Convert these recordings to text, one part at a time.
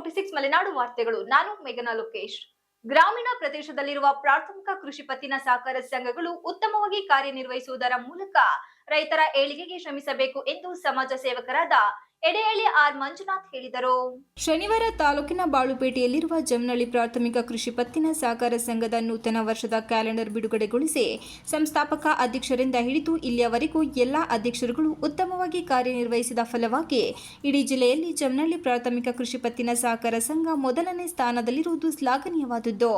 Forty six Malenadu ವಾರ್ತೆಗಳು. ನಾನು ಮೇಘನಾ ಲೋಕೇಶ್. ಗ್ರಾಮೀಣ ಪ್ರದೇಶದಲ್ಲಿರುವ ಪ್ರಾಥಮಿಕ ಕೃಷಿ ಪತ್ತಿನ ಸಹಕಾರ ಸಂಘಗಳು ಉತ್ತಮವಾಗಿ ಕಾರ್ಯನಿರ್ವಹಿಸುವುದರ ಮೂಲಕ ರೈತರ ಏಳಿಗೆಗೆ ಶ್ರಮಿಸಬೇಕು ಎಂದು ಸಮಾಜ ಸೇವಕರಾದ ಎಡೆಹಳ್ಳಿ ಆರ್ ಮಂಜುನಾಥ್ ಹೇಳಿದರು. ಶನಿವಾರ ತಾಲೂಕಿನ ಬಾಳುಪೇಟೆಯಲ್ಲಿರುವ ಜಮ್ನಳ್ಳಿ ಪ್ರಾಥಮಿಕ ಕೃಷಿ ಪತ್ತಿನ ಸಹಕಾರ ಸಂಘದ ನೂತನ ವರ್ಷದ ಕ್ಯಾಲೆಂಡರ್ ಬಿಡುಗಡೆಗೊಳಿಸಿ ಸಂಸ್ಥಾಪಕ ಅಧ್ಯಕ್ಷರಿಂದ ಹಿಡಿದು ಇಲ್ಲಿಯವರೆಗೂ ಎಲ್ಲಾ ಅಧ್ಯಕ್ಷರುಗಳು ಉತ್ತಮವಾಗಿ ಕಾರ್ಯನಿರ್ವಹಿಸಿದ ಫಲವಾಗಿ ಇಡೀ ಜಿಲ್ಲೆಯಲ್ಲಿ ಜಮ್ನಳ್ಳಿ ಪ್ರಾಥಮಿಕ ಕೃಷಿ ಪತ್ತಿನ ಸಹಕಾರ ಸಂಘ ಮೊದಲನೇ ಸ್ಥಾನದಲ್ಲಿರುವುದು ಶ್ಲಾಘನೀಯವಾದದ್ದು.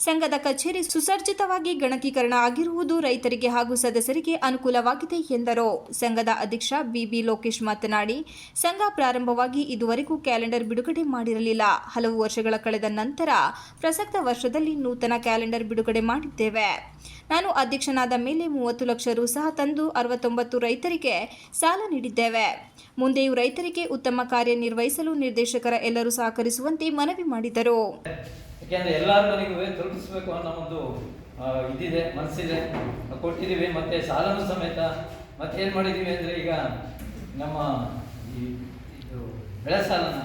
ಸಂಘದ ಕಚೇರಿ ಸುಸರ್ಜಿತವಾಗಿ ಗಣಕೀಕರಣ ಆಗಿರುವುದು ರೈತರಿಗೆ ಹಾಗೂ ಸದಸ್ಯರಿಗೆ ಅನುಕೂಲವಾಗಿದೆ ಎಂದರು. ಸಂಘದ ಅಧ್ಯಕ್ಷ ಬಿಬಿ ಲೋಕೇಶ್ ಮಾತನಾಡಿ, ಸಂಘ ಪ್ರಾರಂಭವಾಗಿ ಇದುವರೆಗೂ ಕ್ಯಾಲೆಂಡರ್ ಬಿಡುಗಡೆ ಮಾಡಿರಲಿಲ್ಲ. ಹಲವು ವರ್ಷಗಳ ಕಳೆದ ನಂತರ ಪ್ರಸಕ್ತ ವರ್ಷದಲ್ಲಿ ನೂತನ ಕ್ಯಾಲೆಂಡರ್ ಬಿಡುಗಡೆ ಮಾಡಿದ್ದೇವೆ. ನಾನು ಅಧ್ಯಕ್ಷನಾದ ಮೇಲೆ ಮೂವತ್ತು ಲಕ್ಷ ರು ಸಹ ತಂದು ಅರವತ್ತೊಂಬತ್ತು ರೈತರಿಗೆ ಸಾಲ ನೀಡಿದ್ದೇವೆ. ಮುಂದೆಯೂ ರೈತರಿಗೆ ಉತ್ತಮ ಕಾರ್ಯನಿರ್ವಹಿಸಲು ನಿರ್ದೇಶಕರ ಎಲ್ಲರೂ ಸಹಕರಿಸುವಂತೆ ಮನವಿ ಮಾಡಿದರು. ಯಾಕೆಂದ್ರೆ ಎಲ್ಲರ ಮನೆಗೂ ತಲುಪಿಸ್ಬೇಕು ಅನ್ನೋ ಒಂದು ಇದಿದೆ ಮನಸ್ಸಿದೆ ಕೊಟ್ಟಿದ್ದೀವಿ ಮತ್ತೆ ಸಾಲನು ಸಮೇತ ಮತ್ತೆ ಏನು ಮಾಡಿದ್ದೀವಿ ಅಂದರೆ ಈಗ ನಮ್ಮ ಈ, ಇದು ಬೆಳೆ ಸಾಲನ,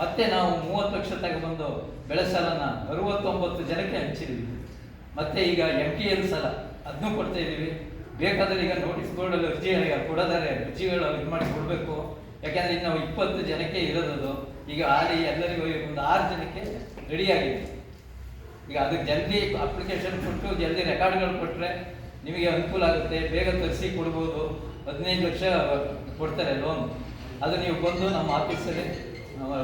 ಮತ್ತೆ ನಾವು ಮೂವತ್ತು ಲಕ್ಷ ತಗೊಬಂದು ಬೆಳೆ ಸಾಲನ ಅರವತ್ತೊಂಬತ್ತು ಜನಕ್ಕೆ ಹಂಚಿದ್ದೀವಿ ಮತ್ತೆ ಈಗ ಎಂ ಟಿ ಎಲ್ ಸಾಲ ಅದನ್ನು ಕೊಡ್ತಾ ಇದ್ದೀವಿ. ಬೇಕಾದರೆ ಈಗ ನೋಟಿಸ್ ಬೋರ್ಡಲ್ಲಿ ಅರ್ಜಿ ಕೊಡೋದಾರೆ, ಅರ್ಜಿಗಳು ಇದು ಮಾಡಿ ಕೊಡಬೇಕು. ಯಾಕೆಂದ್ರೆ ಇನ್ನು ನಾವು ಇಪ್ಪತ್ತು ಜನಕ್ಕೆ ಇರೋದು ಈಗ ಆಡಿ ಎಲ್ಲರಿಗೂ ಒಂದು ಆರು ಜನಕ್ಕೆ ರೆಡಿಯಾಗಿದೆ ಈಗ ಅದಕ್ಕೆ ಜಲ್ದಿ ಅಪ್ಲಿಕೇಶನ್ ಕೊಟ್ಟು ಜಲ್ದಿ ರೆಕಾರ್ಡ್ಗಳು ಕೊಟ್ಟರೆ ನಿಮಗೆ ಅನುಕೂಲ ಆಗುತ್ತೆ, ಬೇಗ ತರಿಸಿ ಕೊಡ್ಬೋದು. ಹದಿನೈದು ಲಕ್ಷ ಕೊಡ್ತಾರೆ ಲೋನ್ ಅದು ನೀವು ಬಂದು ನಮ್ಮ ಆಫೀಸಲ್ಲಿ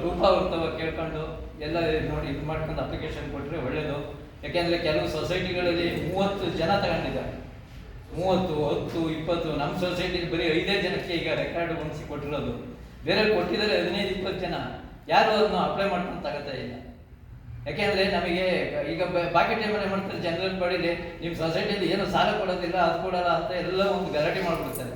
ರೂಪಾ ಅವ್ರ ಕೇಳ್ಕೊಂಡು ಎಲ್ಲ ನೋಡಿ ಇದು ಮಾಡ್ಕೊಂಡು ಅಪ್ಲಿಕೇಶನ್ ಕೊಟ್ಟರೆ ಒಳ್ಳೆಯದು ಯಾಕೆಂದರೆ ಕೆಲವು ಸೊಸೈಟಿಗಳಲ್ಲಿ ಮೂವತ್ತು ಜನ ತಗೊಂಡಿದ್ದಾರೆ. ಮೂವತ್ತು, ಹತ್ತು, ಇಪ್ಪತ್ತು, ನಮ್ಮ ಸೊಸೈಟಿಲಿ ಬರೀ ಐದೇ ಜನಕ್ಕೆ ಈಗ ರೆಕಾರ್ಡ್ ಹೊಂದಿಸಿ ಕೊಟ್ಟಿರೋದು. ಬೇರೆ ಕೊಟ್ಟಿದ್ದಾರೆ ಹದಿನೈದು, ಇಪ್ಪತ್ತು ಜನ. ಯಾರು ಅದನ್ನು ಅಪ್ಲೈ ಮಾಡ್ಕೊಂಡು ತಗೋತಾ ಇಲ್ಲ? ಯಾಕೆಂದ್ರೆ ನಮಗೆ ಈಗ ಬಾಕಿ ಟೈಮಲ್ಲಿ ಮಾಡ್ತಾರೆ ಜನರಲ್ ಬಾಡಿಲಿ ನಿಮ್ಮ ಸೊಸೈಟಿಯಲ್ಲಿ ಏನು ಸಾಲ ಕೊಡೋದಿಲ್ಲ, ಅದು ಕೊಡಲ್ಲ ಅಂತ ಎಲ್ಲ ಒಂದು ಗಲಾಟೆ ಮಾಡ್ಬಿಡ್ತಾರೆ.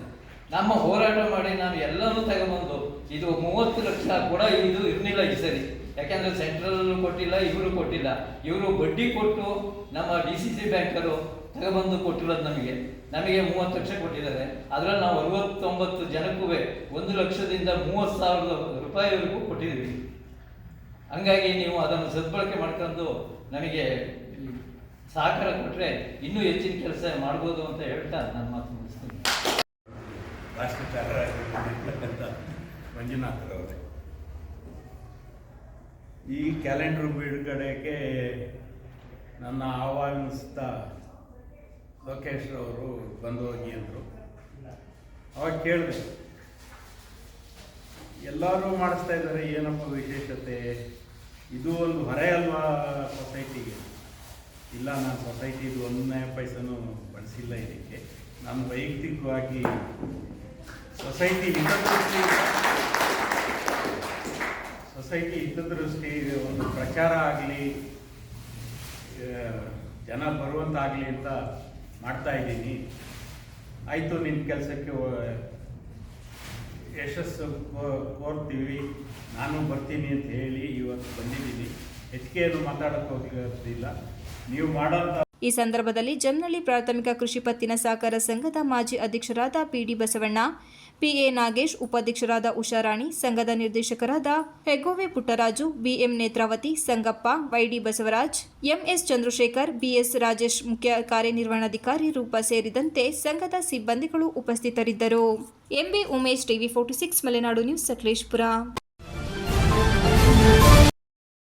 ನಮ್ಮ ಹೋರಾಟ ಮಾಡಿ ನಾವು ಎಲ್ಲನೂ ತಗೊಂಬಂದು ಇದು ಮೂವತ್ತು ಲಕ್ಷ ಕೂಡ ಇದು ಇರಲಿಲ್ಲ ಈ ಸರಿ. ಯಾಕೆಂದ್ರೆ ಸೆಂಟ್ರಲ್ ಕೊಟ್ಟಿಲ್ಲ, ಇವರು ಕೊಟ್ಟಿಲ್ಲ. ಇವರು ಬಡ್ಡಿ ಕೊಟ್ಟು ನಮ್ಮ ಡಿ ಸಿ ಸಿ ಬ್ಯಾಂಕರು ತಗೊಬಂದು ಕೊಟ್ಟಿರೋದು ನಮಗೆ. ನಮಗೆ ಮೂವತ್ತು ಲಕ್ಷ ಕೊಟ್ಟಿದ್ದಾರೆ. ಅದರಲ್ಲಿ ನಾವು ಅರವತ್ತೊಂಬತ್ತು ಜನಕ್ಕೂ ಒಂದು ಲಕ್ಷದಿಂದ ಮೂವತ್ತು ಸಾವಿರದ ರೂಪಾಯಿವರೆಗೂ ಕೊಟ್ಟಿದ್ದೀವಿ. ಹಂಗಾಗಿ ನೀವು ಅದನ್ನು ಸದ್ಬಳಕೆ ಮಾಡ್ಕೊಂಡು ನಮಗೆ ಸಹಕಾರ ಕೊಟ್ಟರೆ ಇನ್ನೂ ಹೆಚ್ಚಿನ ಕೆಲಸ ಮಾಡ್ಬೋದು ಅಂತ ಹೇಳ್ತಾ ನನ್ನ ಮಾತು ಮುಗಿಸ್ತೀನಿ. ಮಂಜುನಾಥರವರೇ ಈ ಕ್ಯಾಲೆಂಡರ್ ಬಿಡುಗಡೆಗೆ ನನ್ನ ಆಹ್ವಾನಿಸ್ತಾ ಲೋಕೇಶ್ ಅವರು ಬಂದು ಹೋಗಿ ಅಂದರು. ಅವಾಗ ಕೇಳಿದೆ ಎಲ್ಲರೂ ಮಾಡಿಸ್ತಾ ಇದ್ದಾರೆ, ಏನಪ್ಪ ವಿಶೇಷತೆ? ಇದು ಒಂದು ಹೊರೆ ಅಲ್ವಾ ಸೊಸೈಟಿಗೆ ಇಲ್ಲ, ನಾನು ಸೊಸೈಟಿದು ಒಂದನೇ ಪೈಸನೂ ಬಳಸಿಲ್ಲ ಇದಕ್ಕೆ. ನಾನು ವೈಯಕ್ತಿಕವಾಗಿ ಸೊಸೈಟಿ ಹಿತದೃಷ್ಟಿ ಸೊಸೈಟಿ ಹಿತದೃಷ್ಟಿ ಒಂದು ಪ್ರಚಾರ ಆಗಲಿ ಜನ ಬರುವಂತಾಗಲಿ ಅಂತ ಮಾಡ್ತಾ ಇದ್ದೀನಿ. ಆಯಿತು ನಿನ್ನ ಕೆಲಸಕ್ಕೆ ಯಶಸ್ಸು ಕೋರ್ತೀವಿ ನಾನು ಬರ್ತೀನಿ ಅಂತ ಹೇಳಿ ಇವತ್ತು ಬಂದಿದ್ದೀನಿ ಹೆಚ್ಚಿಗೆ ಏನು ಮಾತಾಡೋಕ್ಕೆ ಹೋಗಿರೋದಿಲ್ಲ ನೀವು ಮಾಡೋಂಥ ಈ ಸಂದರ್ಭದಲ್ಲಿ ಜಮ್ನಳ್ಳಿ ಪ್ರಾಥಮಿಕ ಕೃಷಿ ಪತ್ತಿನ ಸಹಕಾರ ಸಂಘದ ಮಾಜಿ ಅಧ್ಯಕ್ಷರಾದ ಪಿಡಿ ಬಸವಣ್ಣ, ಪಿಎ ನಾಗೇಶ್, ಉಪಾಧ್ಯಕ್ಷರಾದ ಉಷಾರಾಣಿ, ಸಂಘದ ನಿರ್ದೇಶಕರಾದ Hegove Puttaraju, BM Netravati, Sangappa, YD Basavaraj, MS Chandrashekar, BS Rajesh ಮುಖ್ಯ ಕಾರ್ಯನಿರ್ವಹಣಾಧಿಕಾರಿ ರೂಪ ಸೇರಿದಂತೆ ಸಂಘದ ಸಿಬ್ಬಂದಿಗಳು ಉಪಸ್ಥಿತರಿದ್ದರು. MB Umesh, TV forty six, Malenadu news, Sakleshpur.